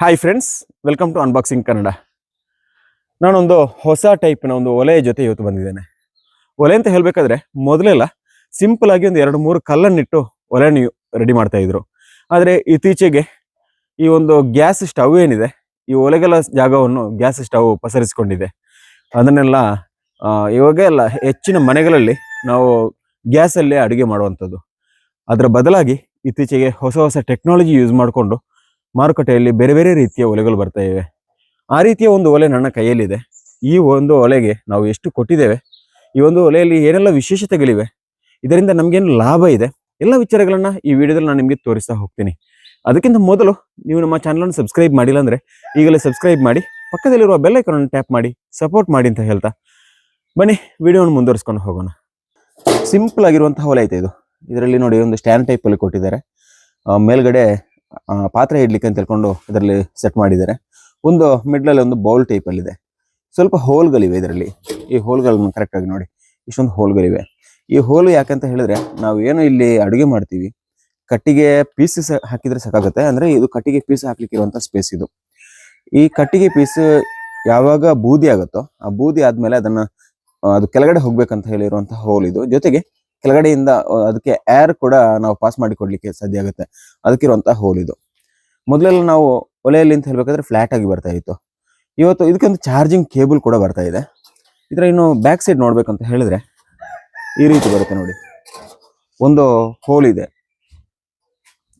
Hi friends welcome to unboxing Kannada ನಾನೊಂದು ಹೊಸ ಟೈಪ್ನ ಒಂದು ಒಲೆಯ ಜೊತೆ ಇವತ್ತು ಬಂದಿದ್ದೇನೆ. ಒಲೆ ಅಂತ ಹೇಳಬೇಕಾದ್ರೆ ಮೊದಲೆಲ್ಲ ಸಿಂಪಲ್ ಆಗಿ ಒಂದು ಎರಡು ಮೂರು ಕಲ್ಲನ್ನಿಟ್ಟು ಒಲೆನ ರೆಡಿ ಮಾಡ್ತಾ ಇದ್ರು. ಆದರೆ ಇತ್ತೀಚೆಗೆ ಈ ಒಂದು ಗ್ಯಾಸ್ ಸ್ಟವ್ ಏನಿದೆ ಈ ಒಲೆಗಳ ಜಾಗವನ್ನು ಗ್ಯಾಸ್ ಸ್ಟವ್ ಪಸರಿಸಿಕೊಂಡಿದೆ. ಅದನ್ನೆಲ್ಲ ಆ, ಇವಾಗ ಎಲ್ಲ ಹೆಚ್ಚಿನ ಮನೆಗಳಲ್ಲಿ ನಾವು ಗ್ಯಾಸಲ್ಲೇ ಅಡುಗೆ ಮಾಡುವಂಥದ್ದು. ಅದರ ಬದಲಾಗಿ ಇತ್ತೀಚೆಗೆ ಹೊಸ ಹೊಸ ಟೆಕ್ನಾಲಜಿ ಯೂಸ್ ಮಾಡಿಕೊಂಡು ಮಾರುಕಟ್ಟೆಯಲ್ಲಿ ಬೇರೆ ಬೇರೆ ರೀತಿಯ ಒಲೆಗಳು ಬರ್ತಾ ಇವೆ. ಆ ರೀತಿಯ ಒಂದು ಒಲೆ ನನ್ನ ಕೈಯಲ್ಲಿದೆ. ಈ ಒಂದು ಒಲೆಗೆ ನಾವು ಎಷ್ಟು ಕೊಟ್ಟಿದ್ದೇವೆ? ಈ ಒಂದು ಒಲೆಯಲ್ಲಿ ಏನೆಲ್ಲ ವಿಶೇಷತೆಗಳಿವೆ? ಇದರಿಂದ ನಮಗೇನು ಲಾಭ ಇದೆ? ಎಲ್ಲ ವಿಚಾರಗಳನ್ನು ಈ ವಿಡಿಯೋದಲ್ಲಿ ನಾನು ನಿಮಗೆ ತೋರಿಸ್ತಾ ಹೋಗ್ತೀನಿ. ಅದಕ್ಕಿಂತ ಮೊದಲು ನೀವು ನಮ್ಮ ಚಾನಲನ್ನು ಸಬ್ಸ್ಕ್ರೈಬ್ ಮಾಡಿಲ್ಲ ಅಂದರೆ ಈಗಲೇ ಸಬ್ಸ್ಕ್ರೈಬ್ ಮಾಡಿ, ಪಕ್ಕದಲ್ಲಿರುವ ಬೆಲ್ಲೈಕನನ್ನು ಟ್ಯಾಪ್ ಮಾಡಿ ಸಪೋರ್ಟ್ ಮಾಡಿ ಅಂತ ಹೇಳ್ತಾ ಬನ್ನಿ ವಿಡಿಯೋವನ್ನು ಮುಂದುವರಿಸ್ಕೊಂಡು ಹೋಗೋಣ. ಸಿಂಪಲ್ ಆಗಿರುವಂತಹ ಒಲೆ ಐತೆ ಇದು. ಇದರಲ್ಲಿ ನೋಡಿ, ಒಂದು ಸ್ಟ್ಯಾಂಡ್ ಟೈಪಲ್ಲಿ ಕೊಟ್ಟಿದ್ದಾರೆ. ಮೇಲ್ಗಡೆ ಪಾತ್ರೆ ಇಡ್ಲಿಕ್ಕೆ ಅಂತ ಹೇಳ್ಕೊಂಡು ಇದರಲ್ಲಿ ಸೆಟ್ ಮಾಡಿದ್ದಾರೆ. ಒಂದು ಮಿಡ್ಲಲ್ಲಿ ಒಂದು ಬೌಲ್ ಟೈಪ್ ಅಲ್ಲಿ ಇದೆ. ಸ್ವಲ್ಪ ಹೋಲ್ಗಳಿವೆ ಇದರಲ್ಲಿ. ಈ ಹೋಲ್ಗಳನ್ನು ಕರೆಕ್ಟ್ ಆಗಿ ನೋಡಿ. ಇಷ್ಟೊಂದು ಹೋಲ್ಗಳಿವೆ ಈ ಹೋಲ್ ಯಾಕಂತ ಹೇಳಿದ್ರೆ ನಾವು ಏನು ಇಲ್ಲಿ ಅಡುಗೆ ಮಾಡ್ತೀವಿ, ಕಟ್ಟಿಗೆ ಪೀಸಸ್ ಹಾಕಿದ್ರೆ ಸಾಕಾಗುತ್ತೆ. ಅಂದ್ರೆ ಇದು ಕಟ್ಟಿಗೆ ಪೀಸ್ ಹಾಕ್ಲಿಕ್ಕೆ ಇರುವಂತ ಸ್ಪೇಸ್ ಇದು. ಈ ಕಟ್ಟಿಗೆ ಪೀಸ್ ಯಾವಾಗ ಬೂದಿ ಆಗುತ್ತೋ, ಆ ಬೂದಿ ಆದ್ಮೇಲೆ ಅದನ್ನ ಅದು ಕೆಳಗಡೆ ಹೋಗ್ಬೇಕಂತ ಹೇಳಿರುವಂತಹ ಹೋಲ್ ಇದು. ಜೊತೆಗೆ ಕೆಳಗಡೆಯಿಂದ ಅದಕ್ಕೆ ಏರ್ ಕೂಡ ನಾವು ಪಾಸ್ ಮಾಡಿ ಕೊಡ್ಲಿಕ್ಕೆ ಸಾಧ್ಯ ಆಗುತ್ತೆ. ಅದಕ್ಕಿರುವಂತಹ ಹೋಲ್ ಇದು. ಮೊದಲೆಲ್ಲ ನಾವು ಒಲೆಯಲ್ಲಿ ಅಂತ ಹೇಳ್ಬೇಕಾದ್ರೆ ಫ್ಲಾಟ್ ಆಗಿ ಬರ್ತಾ ಇತ್ತು. ಇವತ್ತು ಇದಕ್ಕೊಂದು ಚಾರ್ಜಿಂಗ್ ಕೇಬಲ್ ಕೂಡ ಬರ್ತಾ ಇದೆ. ಇದರ ಇನ್ನು ಬ್ಯಾಕ್ ಸೈಡ್ ನೋಡ್ಬೇಕಂತ ಹೇಳಿದ್ರೆ ಈ ರೀತಿ ಬರುತ್ತೆ ನೋಡಿ. ಒಂದು ಹೋಲ್ ಇದೆ.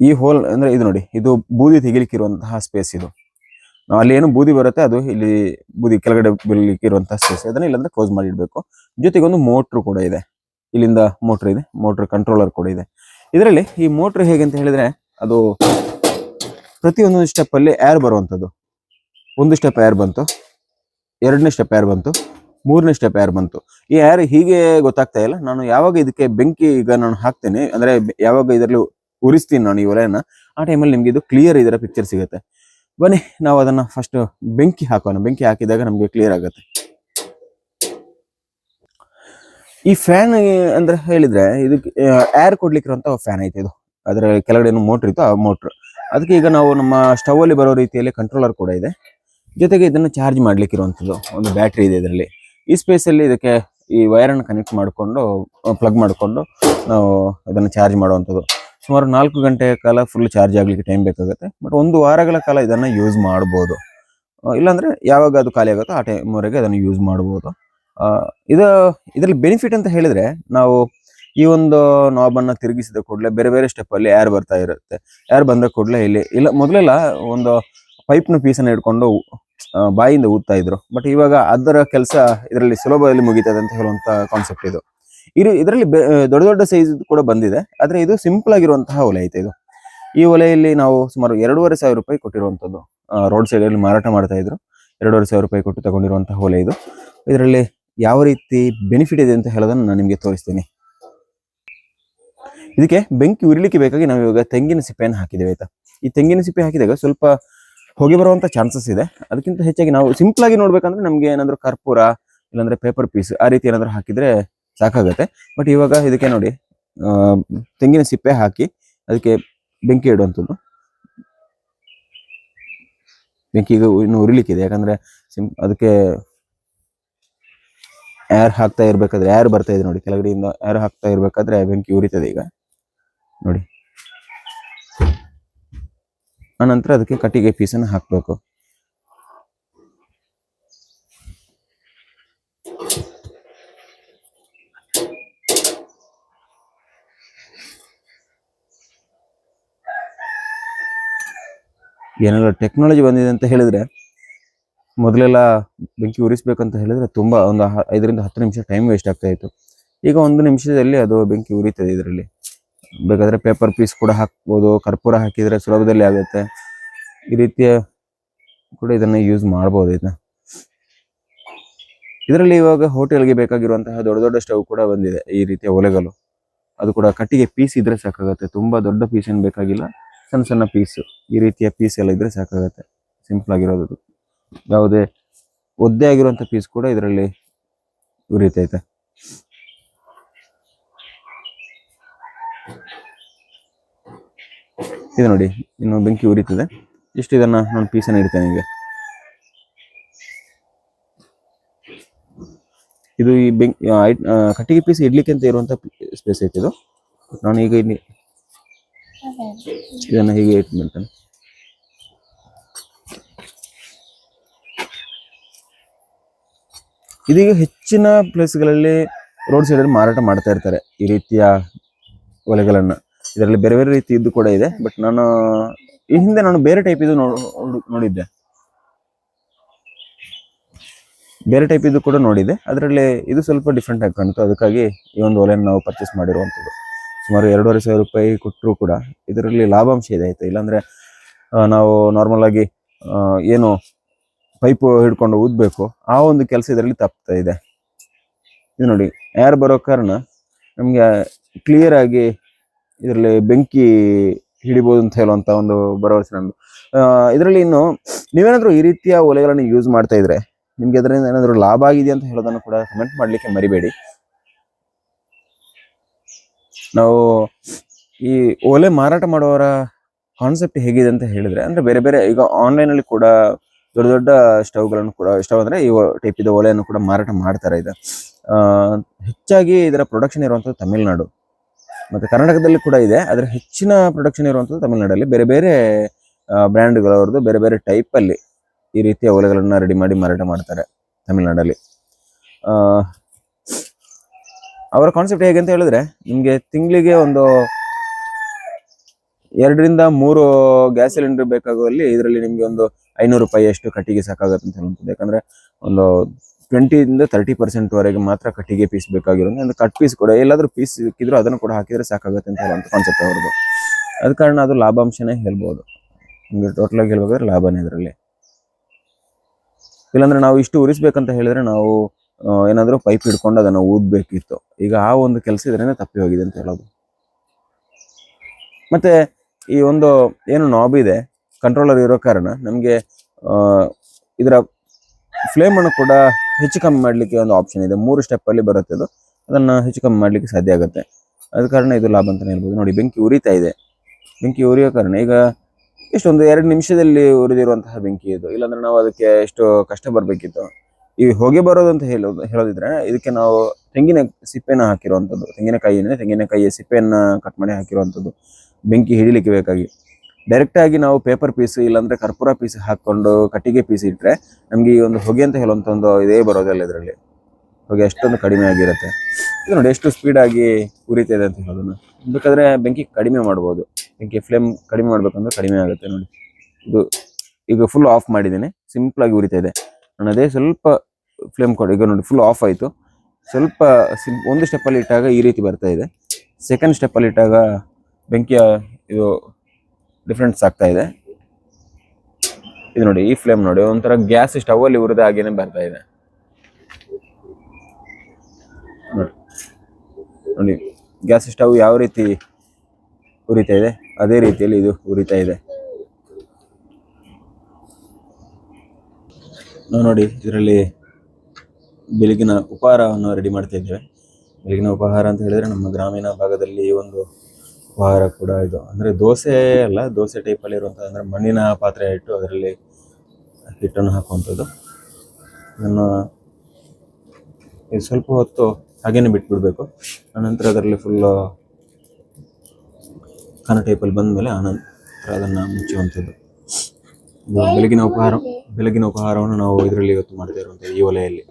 ಈ ಹೋಲ್ ಅಂದ್ರೆ ಇದು ನೋಡಿ, ಇದು ಬೂದಿ ತೆಗಿಲಿಕ್ಕೆ ಇರುವಂತಹ ಸ್ಪೇಸ್ ಇದು. ನಾವು ಅಲ್ಲಿ ಏನು ಬೂದಿ ಬರುತ್ತೆ, ಅದು ಇಲ್ಲಿ ಬೂದಿ ಕೆಳಗಡೆ ಬೀಳಲಿಕ್ಕೆ ಇರುವಂತಹ ಸ್ಪೇಸ್ ಅದನ್ನ ಇಲ್ಲಾಂದ್ರೆ ಕ್ಲೋಸ್ ಮಾಡಿ ಇಡಬೇಕು ಜೊತೆಗೆ ಒಂದು ಮೋಟ್ರ್ ಕೂಡ ಇದೆ. ಇಲ್ಲಿಂದ ಮೋಟ್ರ್ ಇದೆ. ಮೋಟ್ರ್ ಕಂಟ್ರೋಲರ್ ಕೂಡ ಇದೆ. ಇದರಲ್ಲಿ ಈ ಮೋಟ್ರ್ ಹೇಗೆ ಅಂತ ಹೇಳಿದ್ರೆ, ಅದು ಪ್ರತಿ ಒಂದೊಂದು ಸ್ಟೆಪ್ ಅಲ್ಲಿ ಏರ್ ಬರುವಂತದ್ದು. ಒಂದು ಸ್ಟೆಪ್ ಏರ್ ಬಂತು, ಎರಡನೇ ಸ್ಟೆಪ್ ಏರ್ ಬಂತು, ಮೂರನೇ ಸ್ಟೆಪ್ ಏರ್ ಬಂತು. ಈ ಏರ್ ಹೀಗೆ ಗೊತ್ತಾಗ್ತಾ ಇಲ್ಲ. ನಾನು ಯಾವಾಗ ಇದಕ್ಕೆ ಬೆಂಕಿ ಈಗ ನಾನು ಹಾಕ್ತೇನೆ, ಅಂದ್ರೆ ಯಾವಾಗ ಇದರಲ್ಲಿ ಉರಿಸ್ತೀನಿ ನಾನು ಈ ವಲಯನ ಆ ಟೈಮಲ್ಲಿ ನಿಮ್ಗೆ ಇದು ಕ್ಲಿಯರ್ ಇದರ ಪಿಕ್ಚರ್ ಸಿಗುತ್ತೆ. ಬನ್ನಿ, ನಾವು ಅದನ್ನ ಫಸ್ಟ್ ಬೆಂಕಿ ಹಾಕೋಣ. ಬೆಂಕಿ ಹಾಕಿದಾಗ ನಮಗೆ ಕ್ಲಿಯರ್ ಆಗುತ್ತೆ. ಈ ಫ್ಯಾನ್ ಅಂದ್ರೆ ಹೇಳಿದ್ರೆ ಇದಕ್ಕೆ ಏರ್ ಕೊಡ್ಲಿಕ್ಕೆ ಇರುವಂತ ಫ್ಯಾನ್ ಐತೆ ಇದು. ಅದರ ಕೆಳಗಡೆ ಏನು ಮೋಟರ್ ಇತ್ತು ಆ ಮೋಟರ್ ಅದಕ್ಕೆ ಈಗ ನಾವು ನಮ್ಮ ಸ್ಟವ್ ಅಲ್ಲಿ ಬರೋ ರೀತಿಯಲ್ಲಿ ಕಂಟ್ರೋಲರ್ ಕೂಡ ಇದೆ. ಜೊತೆಗೆ ಇದನ್ನ ಚಾರ್ಜ್ ಮಾಡ್ಲಿಕ್ಕೆ ಇರುವಂತದ್ದು ಒಂದು ಬ್ಯಾಟ್ರಿ ಇದೆ ಇದರಲ್ಲಿ. ಈ ಸ್ಪೇಸ್ ಅಲ್ಲಿ ಇದಕ್ಕೆ ಈ ವೈರ್ ಅನ್ನು ಕನೆಕ್ಟ್ ಮಾಡಿಕೊಂಡು ಪ್ಲಗ್ ಮಾಡಿಕೊಂಡು ನಾವು ಇದನ್ನ ಚಾರ್ಜ್ ಮಾಡುವಂಥದ್ದು ಸುಮಾರು ನಾಲ್ಕು ಗಂಟೆ ಕಾಲ ಫುಲ್ ಚಾರ್ಜ್ ಆಗ್ಲಿಕ್ಕೆ ಟೈಮ್ ಬೇಕಾಗುತ್ತೆ. ಬಟ್ ಒಂದು ವಾರಗಳ ಕಾಲ ಇದನ್ನ ಯೂಸ್ ಮಾಡಬಹುದು ಇಲ್ಲಾಂದ್ರೆ ಯಾವಾಗ ಅದು ಖಾಲಿ ಆಗುತ್ತೋ ಆ ಟೈಮ್ವರೆಗೆ ಅದನ್ನು ಯೂಸ್ ಮಾಡ್ಬೋದು. ಆ, ಇದು, ಇದರಲ್ಲಿ ಬೆನಿಫಿಟ್ ಅಂತ ಹೇಳಿದ್ರೆ ನಾವು ಈ ಒಂದು ನಾಬನ್ನು ತಿರುಗಿಸಿದ ಕೂಡಲೇ ಬೇರೆ ಬೇರೆ ಸ್ಟೆಪ್ ಅಲ್ಲಿ ಏರ್ ಬರ್ತಾ ಇರುತ್ತೆ. ಏರ್ ಬಂದ ಕೂಡಲೇ ಇಲ್ಲಿ, ಇಲ್ಲ, ಮೊದಲೆಲ್ಲ ಒಂದು ಪೈಪ್ನ ಪೀಸನ್ನು ಹಿಡ್ಕೊಂಡು ಬಾಯಿಂದ ಊದ್ತಾ ಇದ್ರು. ಬಟ್ ಇವಾಗ ಅದರ ಕೆಲಸ ಇದರಲ್ಲಿ ಸುಲಭದಲ್ಲಿ ಮುಗಿತದೆ ಅಂತ ಹೇಳುವಂತ ಕಾನ್ಸೆಪ್ಟ್ ಇದು. ಇದು, ಇದರಲ್ಲಿ ದೊಡ್ಡ ದೊಡ್ಡ ಸೈಜ್ ಕೂಡ ಬಂದಿದೆ. ಆದರೆ ಇದು ಸಿಂಪಲ್ ಆಗಿರುವಂತಹ ಒಲೆ ಐತೆ ಇದು. ಈ ಒಲೆಯಲ್ಲಿ ನಾವು ಸುಮಾರು ಎರಡೂವರೆ ಸಾವಿರ ರೂಪಾಯಿ ಕೊಟ್ಟಿರುವಂತದ್ದು ರೋಡ್ ಸೈಡ್ ಅಲ್ಲಿ ಮಾರಾಟ ಮಾಡ್ತಾ ಇದ್ರು. ಎರಡೂವರೆ ಸಾವಿರ ರೂಪಾಯಿ ಕೊಟ್ಟು ತಗೊಂಡಿರುವಂತಹ ಒಲೆ ಇದು. ಇದರಲ್ಲಿ ಯಾವ ರೀತಿ ಬೆನಿಫಿಟ್ ಇದೆ ಅಂತ ಹೇಳೋದನ್ನು ನಾನು ನಿಮಗೆ ತೋರಿಸ್ತೀನಿ. ಇದಕ್ಕೆ ಬೆಂಕಿ ಉರಿಲಿಕ್ಕೆ ಬೇಕಾಗಿ ನಾವು ಇವಾಗ ತೆಂಗಿನ ಸಿಪ್ಪೆಯನ್ನು ಹಾಕಿದ್ದೇವೆ ಆಯ್ತಾ? ಈ ತೆಂಗಿನ ಸಿಪ್ಪೆ ಹಾಕಿದಾಗ ಸ್ವಲ್ಪ ಹೊಗೆ ಬರುವಂಥ ಚಾನ್ಸಸ್ ಇದೆ. ಅದಕ್ಕಿಂತ ಹೆಚ್ಚಾಗಿ ನಾವು ಸಿಂಪಲ್ ಆಗಿ ನೋಡ್ಬೇಕಂದ್ರೆ ನಮ್ಗೆ ಏನಾದ್ರು ಕರ್ಪೂರ, ಇಲ್ಲಾಂದ್ರೆ ಪೇಪರ್ ಪೀಸ್ ಆ ರೀತಿ ಏನಾದರೂ ಹಾಕಿದ್ರೆ ಸಾಕಾಗುತ್ತೆ. ಬಟ್ ಇವಾಗ ಇದಕ್ಕೆ ನೋಡಿ ತೆಂಗಿನ ಸಿಪ್ಪೆ ಹಾಕಿ ಅದಕ್ಕೆ ಬೆಂಕಿ ಇಡುವಂಥದ್ದು. ಬೆಂಕಿ ಈಗ ಇನ್ನು ಉರಿಲಿಕ್ಕಿದೆ. ಯಾಕಂದ್ರೆ ಸಿಂ ಅದಕ್ಕೆ ಏರ್ ಹಾಕ್ತಾ ಇರ್ಬೇಕಾದ್ರೆ ಯಾರು ಬರ್ತಾ ಇದೆ ನೋಡಿ. ಕೆಳಗಡೆಯಿಂದ ಏರ್ ಹಾಕ್ತಾ ಇರ್ಬೇಕಾದ್ರೆ ಬೆಂಕಿ ಉರಿತದೆ ಈಗ. ನೋಡಿ. ಆನಂತರ ಅದಕ್ಕೆ ಕಟ್ಟಿಗೆ ಪೀಸನ್ನು ಹಾಕಬೇಕು. ಏನಾದ್ರು ಟೆಕ್ನಾಲಜಿ ಬಂದಿದೆ ಅಂತ ಹೇಳಿದ್ರೆ ಮೊದಲೆಲ್ಲ ಬೆಂಕಿ ಉರಿಸ್ಬೇಕಂತ ಹೇಳಿದ್ರೆ ತುಂಬಾ ಒಂದು ಐದರಿಂದ ಹತ್ತು ನಿಮಿಷ ಟೈಮ್ ವೇಸ್ಟ್ ಆಗ್ತಾ ಇತ್ತು. ಈಗ ಒಂದು ನಿಮಿಷದಲ್ಲಿ ಅದು ಬೆಂಕಿ ಉರಿತದೆ ಇದರಲ್ಲಿ. ಬೇಕಾದ್ರೆ ಪೇಪರ್ ಪೀಸ್ ಕೂಡ ಹಾಕ್ಬೋದು, ಕರ್ಪೂರ ಹಾಕಿದ್ರೆ ಸುಲಭದಲ್ಲಿ ಆಗುತ್ತೆ. ಈ ರೀತಿಯ ಕೂಡ ಇದನ್ನ ಯೂಸ್ ಮಾಡ್ಬೋದು ಇದನ್ನ. ಇದರಲ್ಲಿ ಇವಾಗ ಹೋಟೆಲ್ಗೆ ಬೇಕಾಗಿರುವಂತಹ ದೊಡ್ಡ ದೊಡ್ಡ ಸ್ಟವ್ ಕೂಡ ಬಂದಿದೆ ಈ ರೀತಿಯ ಒಲೆಗಳು. ಅದು ಕೂಡ ಕಟ್ಟಿಗೆ ಪೀಸ್ ಇದ್ರೆ ಸಾಕಾಗುತ್ತೆ. ತುಂಬಾ ದೊಡ್ಡ ಪೀಸ್ ಏನು ಬೇಕಾಗಿಲ್ಲ, ಸಣ್ಣ ಸಣ್ಣ ಪೀಸ್ ಈ ರೀತಿಯ ಪೀಸ್ ಎಲ್ಲ ಇದ್ರೆ ಸಾಕಾಗುತ್ತೆ. ಸಿಂಪಲ್ ಆಗಿರೋದು. ಯಾವುದೇ ಒದ್ದೆ ಆಗಿರುವಂತ ಪೀಸ್ ಕೂಡ ಇದರಲ್ಲಿ ಉರಿತೈತೆ. ಇದು ನೋಡಿ ಇನ್ನು ಬೆಂಕಿ ಉರಿತದೆ. ಇಷ್ಟು ಇದನ್ನ ನಾನು ಪೀಸನ್ನು ಇಡ್ತೇನೆ ಈಗ. ಇದು ಈ ಬೆಂಕಿ ಕಟ್ಟಿಗೆ ಪೀಸ್ ಇಡ್ಲಿಕ್ಕೆ ಅಂತ ಇರುವಂತ ಸ್ಪೇಸ್ ಐತೆ ಇದು. ನಾನು ಈಗ ಇಲ್ಲಿ ಇದನ್ನ ಹೀಗೆ ಇಟ್ಬಿಡ್ತೇನೆ ಇದೀಗ ಹೆಚ್ಚಿನ ಪ್ಲೇಸ್ಗಳಲ್ಲಿ ರೋಡ್ ಸೈಡಲ್ಲಿ ಮಾರಾಟ ಮಾಡ್ತಾ ಇರ್ತಾರೆ ಈ ರೀತಿಯ ಒಲೆಗಳನ್ನು ಇದರಲ್ಲಿ ಬೇರೆ ಬೇರೆ ರೀತಿ ಇದ್ದು ಕೂಡ ಇದೆ, ಬಟ್ ನಾನು ಈ ಹಿಂದೆ ನಾನು ಬೇರೆ ಟೈಪ್ ಇದು ನೋಡ್- ನೋಡ್- ನೋಡಿದ್ದೆ. ಬೇರೆ ಟೈಪ್ ಇದು ಕೂಡ ನೋಡಿದೆ, ಅದರಲ್ಲಿ ಇದು ಸ್ವಲ್ಪ ಡಿಫ್ರೆಂಟ್ ಆಗಿ ಕಾಣ್ತು ಅದಕ್ಕಾಗಿ ಈ ಒಂದು ಒಲೆಯನ್ನು ನಾವು ಪರ್ಚೇಸ್ ಮಾಡಿರುವಂಥದ್ದು. ಸುಮಾರು ಎರಡೂವರೆ ಸಾವಿರ ರೂಪಾಯಿ ಕೊಟ್ಟರು ಕೂಡ ಇದರಲ್ಲಿ ಲಾಭಾಂಶ ಇದೆ ಆಯಿತು? ಇಲ್ಲಾಂದರೆ ನಾವು ನಾರ್ಮಲ್ ಆಗಿ ಏನು ಪೈಪು ಹಿಡ್ಕೊಂಡು ಊದಬೇಕು. ಆ ಒಂದು ಕೆಲಸ ಇದರಲ್ಲಿ ತಪ್ತಾ ಇದೆ. ಇದು ನೋಡಿ ಏರ್ ಬರೋ ಕಾರಣ? ನಮಗೆ ಕ್ಲಿಯರ್ ಆಗಿ ಇದರಲ್ಲಿ ಬೆಂಕಿ ಹಿಡಿಬೋದು ಅಂತ ಹೇಳುವಂಥ ಒಂದು ಭರವಸೆ ನಂದು ಇದರಲ್ಲಿ ಇನ್ನು ನೀವೇನಾದರೂ ಈ ರೀತಿಯ ಒಲೆಗಳನ್ನು ಯೂಸ್ ಮಾಡ್ತಾ ಇದ್ರೆ ನಿಮಗೆ ಅದರಿಂದ ಏನಾದರೂ ಲಾಭ ಆಗಿದೆ ಅಂತ ಹೇಳೋದನ್ನು ಕೂಡ ಕಮೆಂಟ್ ಮಾಡಲಿಕ್ಕೆ ಮರಿಬೇಡಿ. ನಾವು ಈ ಒಲೆ ಮಾರಾಟ ಮಾಡುವವರ ಕಾನ್ಸೆಪ್ಟ್ ಹೇಗಿದೆ ಅಂತ ಹೇಳಿದ್ರೆ, ಅಂದ್ರೆ ಬೇರೆ ಬೇರೆ ಈಗ ಆನ್ಲೈನ್ ಅಲ್ಲಿ ಕೂಡ ದೊಡ್ಡ ದೊಡ್ಡ ಸ್ಟವ್ಗಳನ್ನು ಕೂಡ, ಸ್ಟವ್ ಅಂದರೆ ಈ ಟೈಪ್ ಇದು ಒಲೆಯನ್ನು ಕೂಡ ಮಾರಾಟ ಮಾಡ್ತಾರೆ ಇದು ಹೆಚ್ಚಾಗಿ ಇದರ ಪ್ರೊಡಕ್ಷನ್ ಇರುವಂಥದ್ದು ತಮಿಳುನಾಡು. ಮತ್ತೆ ಕರ್ನಾಟಕದಲ್ಲಿ ಕೂಡ ಇದೆ ಅದರ ಹೆಚ್ಚಿನ ಪ್ರೊಡಕ್ಷನ್ ಇರುವಂಥದ್ದು ತಮಿಳುನಾಡಲ್ಲಿ. ಬೇರೆ ಬೇರೆ ಬ್ರ್ಯಾಂಡ್ಗಳವ್ರದ್ದು ಬೇರೆ ಬೇರೆ ಟೈಪಲ್ಲಿ ಈ ರೀತಿಯ ಒಲೆಗಳನ್ನ ರೆಡಿ ಮಾಡಿ ಮಾರಾಟ ಮಾಡ್ತಾರೆ ತಮಿಳುನಾಡಲ್ಲಿ. ಅವರ ಕಾನ್ಸೆಪ್ಟ್ ಹೇಗೆ ಅಂತ ಹೇಳಿದ್ರೆ, ನಿಮಗೆ ತಿಂಗಳಿಗೆ ಒಂದು ಎರಡರಿಂದ ಮೂರು ಗ್ಯಾಸ್ ಸಿಲಿಂಡರ್ ಬೇಕಾಗುವಲ್ಲಿ ಇದರಲ್ಲಿ ನಿಮಗೆ ಒಂದು ಐನೂರು ರೂಪಾಯಿ ಎಷ್ಟು ಕಟ್ಟಿಗೆ ಸಾಕಾಗುತ್ತೆ ಅಂತ ಹೇಳ್ಬೋದು. ಯಾಕಂದ್ರೆ ಒಂದು ಟ್ವೆಂಟಿಯಿಂದ ತರ್ಟಿ ಪರ್ಸೆಂಟ್ ವರೆಗೆ ಮಾತ್ರ ಕಟ್ಟಿಗೆ ಪೀಸ್ ಬೇಕಾಗಿರೋದು ಅಂದರೆ ಕಟ್ ಪೀಸ್ ಕೂಡ ಎಲ್ಲಾದ್ರೂ ಪೀಸ್ ಸಿಕ್ಕಿದ್ರು ಅದನ್ನು ಕೂಡ ಹಾಕಿದ್ರೆ ಸಾಕಾಗುತ್ತೆ ಅಂತ ಹೇಳುವಂಥ ಕಾನ್ಸೆಪ್ಟ್ ಅವ್ರದ್ದು. ಅದ ಕಾರಣ ಅದು ಲಾಭಾಂಶನೇ ಹೇಳ್ಬೋದು. ನಿಮಗೆ ಟೋಟಲ್ ಆಗಿ ಹೇಳ್ಬೇಕಾದ್ರೆ ಲಾಭನೇ ಅದರಲ್ಲಿ. ಇಲ್ಲಾಂದ್ರೆ ನಾವು ಇಷ್ಟು ಉರಿಸ್ಬೇಕಂತ ಹೇಳಿದ್ರೆ ನಾವು ಏನಾದರೂ ಪೈಪ್ ಹಿಡ್ಕೊಂಡು ಅದನ್ನು ಊದ್ಬೇಕಿತ್ತು. ಈಗ ಆ ಒಂದು ಕೆಲಸ ಇದರಿಂದ ತಪ್ಪಿ ಹೋಗಿದೆ ಅಂತ ಹೇಳೋದು. ಮತ್ತೆ ಈ ಒಂದು ಏನು ನಾಬ್ ಇದೆ ಕಂಟ್ರೋಲರ್ ಇರೋ ಕಾರಣ ನಮಗೆ ಇದರ ಫ್ಲೇಮ್ ಅನ್ನು ಕೂಡ ಹೆಚ್ಚು ಕಮ್ಮಿ ಮಾಡಲಿಕ್ಕೆ ಒಂದು ಆಪ್ಷನ್ ಇದೆ. ಮೂರು ಸ್ಟೆಪ್ ಅಲ್ಲಿ ಬರುತ್ತೆ ಅದು. ಅದನ್ನ ಹೆಚ್ಚು ಕಮ್ಮಿ ಮಾಡಲಿಕ್ಕೆ ಸಾಧ್ಯ ಆಗುತ್ತೆ. ಅದ ಕಾರಣ ಇದು ಲಾಭ ಅಂತಾನೆ ಹೇಳ್ಬೋದು. ನೋಡಿ, ಬೆಂಕಿ ಉರಿತಾ ಇದೆ. ಬೆಂಕಿ ಉರಿಯೋ ಕಾರಣ ಈಗ ಎಷ್ಟೊಂದು ಎರಡು ನಿಮಿಷದಲ್ಲಿ ಉರಿದಿರುವಂತಹ ಬೆಂಕಿ ಇದು. ಇಲ್ಲಾಂದ್ರೆ ನಾವು ಅದಕ್ಕೆ ಎಷ್ಟು ಕಷ್ಟ ಬರಬೇಕಿತ್ತು. ಈ ಹೊಗೆ ಬರೋದು ಅಂತ ಹೇಳೋದು ಹೇಳೋದಿದ್ರೆ ಇದಕ್ಕೆ ನಾವು ತೆಂಗಿನ ಸಿಪ್ಪೆನ ಹಾಕಿರುವಂಥದ್ದು. ತೆಂಗಿನಕಾಯಿನೇ ತೆಂಗಿನಕಾಯಿಯ ಸಿಪ್ಪೆಯನ್ನು ಕಟ್ ಮಾಡಿ ಹಾಕಿರುವಂಥದ್ದು. ಬೆಂಕಿ ಹಿಡಿಲಿಕ್ಕೆ ಬೇಕಾಗಿ. ಡೈರೆಕ್ಟ್ ಆಗಿ ನಾವು ಪೇಪರ್ ಪೀಸ್ ಇಲ್ಲಾಂದ್ರೆ ಕರ್ಪೂರ ಪೀಸ್ ಹಾಕೊಂಡು ಕಟ್ಟಿಗೆ ಪೀಸ್ ಇಟ್ಟರೆ ನಮಗೆ ಈ ಒಂದು ಹೊಗೆ ಅಂತ ಹೇಳುವಂತ ಒಂದು ಇದೇ ಬರೋದಲ್ಲ ಇದರಲ್ಲಿ. ಹೊಗೆ ಅಷ್ಟೊಂದು ಕಡಿಮೆ ಆಗಿರುತ್ತೆ. ಇದು ನೋಡಿ ಎಷ್ಟು ಸ್ಪೀಡ್ ಆಗಿ ಉರಿತಾ ಇದೆ ಅಂತ ಹೇಳೋದನ್ನ. ಬೇಕಾದ್ರೆ ಬೆಂಕಿ ಕಡಿಮೆ ಮಾಡ್ಬೋದು. ಬೆಂಕಿ ಫ್ಲೇಮ್ ಕಡಿಮೆ ಮಾಡ್ಬೇಕಂದ್ರೆ ಕಡಿಮೆ ಆಗುತ್ತೆ ನೋಡಿ. ಇದು ಈಗ ಫುಲ್ ಆಫ್ ಮಾಡಿದ್ದೀನಿ. ಸಿಂಪಲ್ ಆಗಿ ಉರಿತಾ ಇದೆ ನಾನು ಅದೇ ಸ್ವಲ್ಪ ಫ್ಲೇಮ್ ಕೊಡಿ. ಈಗ ನೋಡಿ ಫುಲ್ ಆಫ್ ಆಯಿತು. ಸ್ವಲ್ಪ ಸಿಂ ಒಂದು ಸ್ಟೆಪ್ಪಲ್ಲಿ ಇಟ್ಟಾಗ ಈ ರೀತಿ ಬರ್ತಾ ಇದೆ. ಸೆಕೆಂಡ್ ಸ್ಟೆಪ್ಪಲ್ಲಿ ಇಟ್ಟಾಗ ಬೆಂಕಿಯ ಇದು ಡಿಫ್ರೆನ್ಸ್ ಆಗ್ತಾ ಇದೆ. ಇದು ನೋಡಿ, ಈ ಫ್ಲೇಮ್ ನೋಡಿ, ಒಂಥರ ಗ್ಯಾಸ್ ಸ್ಟವ್ ಅಲ್ಲಿ ಉರಿದ ಹಾಗೇನೆ ಬರ್ತಾ ಇದೆ. ನೋಡಿ. ಗ್ಯಾಸ್ ಸ್ಟವ್ ಯಾವ ರೀತಿ ಉರಿತಾ ಇದೆ, ಅದೇ ರೀತಿಯಲ್ಲಿ ಇದು ಉರಿತಾ ಇದೆ. ನಾವು ನೋಡಿ, ಇದರಲ್ಲಿ ಬೆಳಗಿನ ಉಪಹಾರವನ್ನು ರೆಡಿ ಮಾಡ್ತಾ ಇದ್ದೇವೆ. ಬೆಳಗಿನ ಉಪಹಾರ ಅಂತ ಹೇಳಿದ್ರೆ ನಮ್ಮ ಗ್ರಾಮೀಣ ಭಾಗದಲ್ಲಿ ಒಂದು ಉಪಹಾರ ಕೂಡ ಇದು. ಅಂದರೆ ದೋಸೆ ಅಲ್ಲ, ದೋಸೆ ಟೈಪಲ್ಲಿ ಇರುವಂಥದ್ದು ಅಂದರೆ ಮಣ್ಣಿನ ಪಾತ್ರೆ ಇಟ್ಟು ಅದರಲ್ಲಿ ಹಿಟ್ಟನ್ನು ಹಾಕುವಂಥದ್ದು. ಇದನ್ನು ಇದು ಸ್ವಲ್ಪ ಹೊತ್ತು ಹಾಗೇನೆ ಬಿಟ್ಬಿಡ್ಬೇಕು. ಆನಂತರ ಅದರಲ್ಲಿ ಫುಲ್ಲು ಖಾನ ಟೈಪಲ್ಲಿ ಬಂದಮೇಲೆ ಆನಂತರ ಅದನ್ನು ಮುಚ್ಚುವಂಥದ್ದು. ಬೆಳಗಿನ ಉಪಹಾರ, ಬೆಳಗಿನ ಉಪಹಾರವನ್ನು ನಾವು ಇದರಲ್ಲಿ ಇವತ್ತು ಮಾಡ್ತಾ ಇರುವಂಥದ್ದು, ಈ ಒಲೆಯಲ್ಲಿ.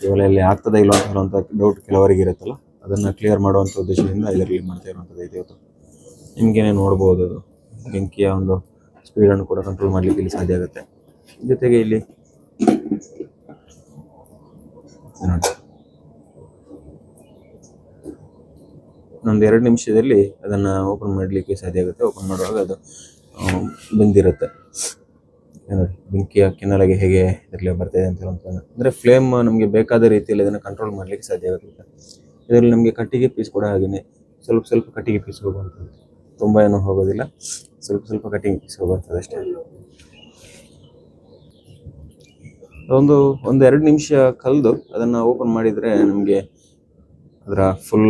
ಈ ಒಲೆಯಲ್ಲಿ ಆಗ್ತದೆ ಇಲ್ಲ ಅಂತ ಡೌಟ್ ಕೆಲವರಿಗೆ ಇರುತ್ತಲ್ಲ, ಅದನ್ನು ಕ್ಲಿಯರ್ ಮಾಡುವಂಥ ಉದ್ದೇಶದಿಂದ ಇದರಲ್ಲಿ ಮಾಡ್ತಾ ಇರುವಂಥದ್ದು ಇದು ಇವತ್ತು. ನಿಮಗೇನೆ ನೋಡ್ಬೋದು ಅದು. ಬೆಂಕಿಯ ಒಂದು ಸ್ಪೀಡನ್ನು ಕೂಡ ಕಂಟ್ರೋಲ್ ಮಾಡಲಿಕ್ಕೆ ಇಲ್ಲಿ ಸಾಧ್ಯ ಆಗುತ್ತೆ. ಜೊತೆಗೆ ಇಲ್ಲಿ ಒಂದು ಎರಡು ನಿಮಿಷದಲ್ಲಿ ಅದನ್ನು ಓಪನ್ ಮಾಡಲಿಕ್ಕೆ ಸಾಧ್ಯ ಆಗುತ್ತೆ. ಓಪನ್ ಮಾಡುವಾಗ ಅದು ಬಂದಿರುತ್ತೆ. ನೋಡಿ, ಬೆಂಕಿಯ ಕೆನ್ನಲಾಗಿ ಹೇಗೆ ಇದರಲ್ಲಿ ಬರ್ತಾ ಇದೆ ಅಂತ ಹೇಳುವಂಥದ್ದು ಅಂದರೆ ಫ್ಲೇಮ್ ನಮಗೆ ಬೇಕಾದ ರೀತಿಯಲ್ಲಿ ಅದನ್ನು ಕಂಟ್ರೋಲ್ ಮಾಡಲಿಕ್ಕೆ ಸಾಧ್ಯ ಆಗುತ್ತೆ. ಇದರಲ್ಲಿ ನಮಗೆ ಕಟ್ಟಿಗೆ ಪೀಸ್ ಕೂಡ ಹಾಗೆಯೇ ಸ್ವಲ್ಪ ಸ್ವಲ್ಪ ಕಟ್ಟಿಗೆ ಪೀಸ್ ಹೋಗುವಂಥದ್ದು. ತುಂಬ ಏನು ಹೋಗೋದಿಲ್ಲ. ಸ್ವಲ್ಪ ಸ್ವಲ್ಪ ಕಟಿಂಗ್ ಬರ್ತದೆ ಅಷ್ಟೇ. ಒಂದು ಒಂದು ಎರಡು ನಿಮಿಷ ಕಲ್ದು ಅದನ್ನು ಓಪನ್ ಮಾಡಿದರೆ ನಮಗೆ ಅದರ ಫುಲ್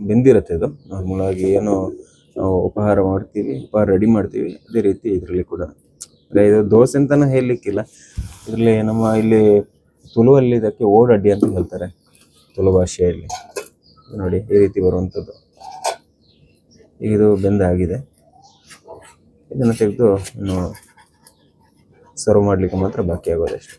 ಬೆಂದಿರುತ್ತೆ ಅದು. ನಾರ್ಮಲಾಗಿ ಏನು ನಾವು ಉಪಹಾರ ಮಾಡ್ತೀವಿ, ಉಪಹಾರ ರೆಡಿ ಮಾಡ್ತೀವಿ. ಅದೇ ರೀತಿ ಇದರಲ್ಲಿ ಕೂಡ. ಅಂದ್ರೆ ಇದು ದೋಸೆ ಅಂತಲೇ ಹೇಳಲಿಕ್ಕಿಲ್ಲ. ಇದರಲ್ಲಿ ನಮ್ಮ ಇಲ್ಲಿ ತುಳುವಲ್ಲಿ ಇದಕ್ಕೆ ಓಡಡ್ಡಿ ಅಂತ ಹೇಳ್ತಾರೆ. ತುಳು ಭಾಷೆಯಲ್ಲಿ ನೋಡಿ, ಈ ರೀತಿ ಬರುವಂಥದ್ದು. ಈಗ ಇದು ಬೆಂದಾಗಿದೆ. ಇದನ್ನು ತೆಗೆದು ಇನ್ನು ಸರ್ವ್ ಮಾಡಲಿಕ್ಕೆ ಮಾತ್ರ ಬಾಕಿ ಆಗೋದಷ್ಟು.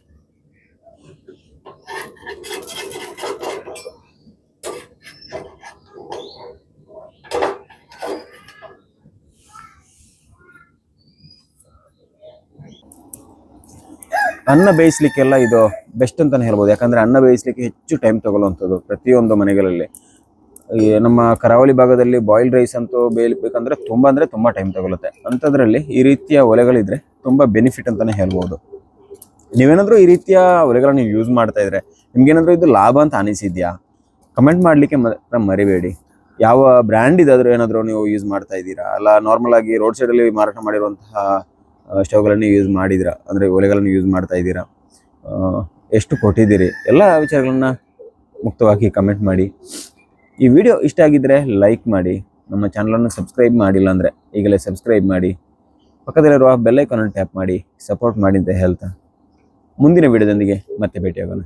ಅನ್ನ ಬೇಯಿಸ್ಲಿಕ್ಕೆಲ್ಲ ಇದು ಬೆಸ್ಟ್ ಅಂತಾನೆ ಹೇಳ್ಬೋದು. ಯಾಕಂದ್ರೆ ಅನ್ನ ಬೇಯಿಸ್ಲಿಕ್ಕೆ ಹೆಚ್ಚು ಟೈಮ್ ತಗೊಳ್ಳುವಂಥದ್ದು ಪ್ರತಿಯೊಂದು ಮನೆಗಳಲ್ಲಿ. ನಮ್ಮ ಕರಾವಳಿ ಭಾಗದಲ್ಲಿ ಬಾಯ್ಲ್ಡ್ ರೈಸ್ ಅಂತೂ ಬೇಯಬೇಕಂದ್ರೆ ತುಂಬ ಅಂದರೆ ತುಂಬ ಟೈಮ್ ತಗೊಳುತ್ತೆ. ಅಂಥದ್ರಲ್ಲಿ ಈ ರೀತಿಯ ಒಲೆಗಳಿದ್ರೆ ತುಂಬ ಬೆನಿಫಿಟ್ ಅಂತಲೇ ಹೇಳ್ಬೋದು. ನೀವೇನಾದರೂ ಈ ರೀತಿಯ ಒಲೆಗಳನ್ನ ನೀವು ಯೂಸ್ ಮಾಡ್ತಾ ಇದ್ರೆ ನಿಮ್ಗೇನಾದರೂ ಇದು ಲಾಭ ಅಂತ ಅನಿಸಿದ್ಯಾ? ಕಮೆಂಟ್ ಮಾಡಲಿಕ್ಕೆ ಮಾತ್ರ ಮರಿಬೇಡಿ. ಯಾವ ಬ್ರ್ಯಾಂಡ್ ಇದಾದರೂ ಏನಾದರೂ ನೀವು ಯೂಸ್ ಮಾಡ್ತಾ ಇದ್ದೀರಾ? ಅಲ್ಲ ನಾರ್ಮಲ್ ಆಗಿ ರೋಡ್ ಸೈಡಲ್ಲಿ ಮಾರಾಟ ಮಾಡಿರುವಂತಹ ಸ್ಟವ್ಗಳನ್ನು ಯೂಸ್ ಮಾಡಿದ್ದೀರಾ? ಅಂದರೆ ಒಲೆಗಳನ್ನು ಯೂಸ್ ಮಾಡ್ತಾ ಇದ್ದೀರಾ? ಎಷ್ಟು ಕೊಟ್ಟಿದ್ದೀರಿ? ಎಲ್ಲ ವಿಚಾರಗಳನ್ನ ಮುಕ್ತವಾಗಿ ಕಮೆಂಟ್ ಮಾಡಿ. ಈ ವಿಡಿಯೋ ಇಷ್ಟ ಆಗಿದ್ದರೆ ಲೈಕ್ ಮಾಡಿ, ನಮ್ಮ ಚಾನಲನ್ನು ಸಬ್ಸ್ಕ್ರೈಬ್ ಮಾಡಿಲ್ಲ ಅಂದರೆ ಈಗಲೇ ಸಬ್ಸ್ಕ್ರೈಬ್ ಮಾಡಿ, ಪಕ್ಕದಲ್ಲಿರುವ ಬೆಲ್ಲೈಕನ್ನು ಟ್ಯಾಪ್ ಮಾಡಿ ಸಪೋರ್ಟ್ ಮಾಡಿ ಅಂತ ಹೇಳ್ತಾ ಮುಂದಿನ ವಿಡಿಯೋದೊಂದಿಗೆ ಮತ್ತೆ ಭೇಟಿಯಾಗೋಣ.